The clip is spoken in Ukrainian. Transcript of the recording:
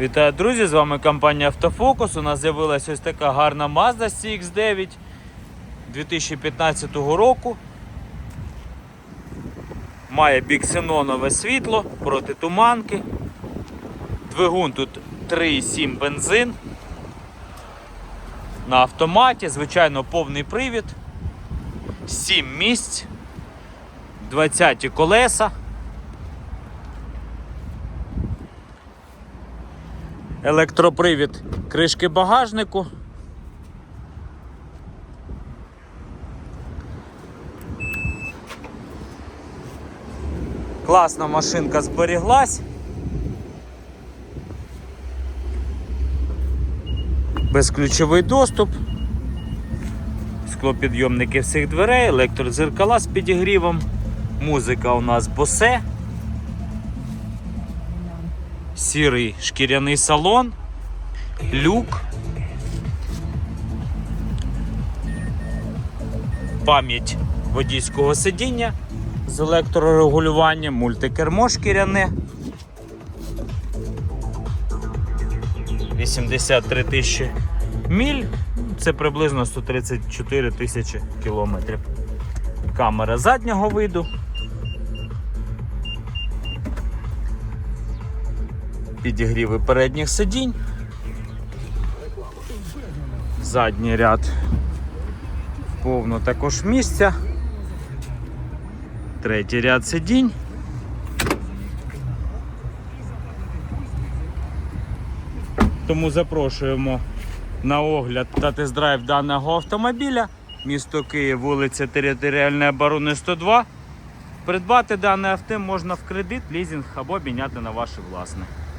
Вітаю, друзі! З вами компанія Автофокус. У нас з'явилася ось така гарна Mazda CX9 2015 року. Має біксенонове світло проти туманки. Двигун тут 3,7 бензин. На автоматі, звичайно, повний привід. 7 місць, 20 колеса. Електропривід кришки багажнику. Класна машинка зберіглась. Безключовий доступ. Склопідйомники всіх дверей, електродзеркала з підігрівом. Музика у нас босе. Сірий шкіряний салон, люк, пам'ять водійського сидіння з електрорегулюванням, мультикермо шкіряне. 83 тисячі міль, це приблизно 134 тисячі кілометрів. Камера заднього виду. Підігріви передніх сидінь. Задній ряд повно також місця. Третій ряд сидінь. Тому запрошуємо на огляд та тест-драйв даного автомобіля. Місто Київ, вулиця Територіальної оборони 102. Придбати дане авто можна в кредит, лізинг або міняти на ваше власне.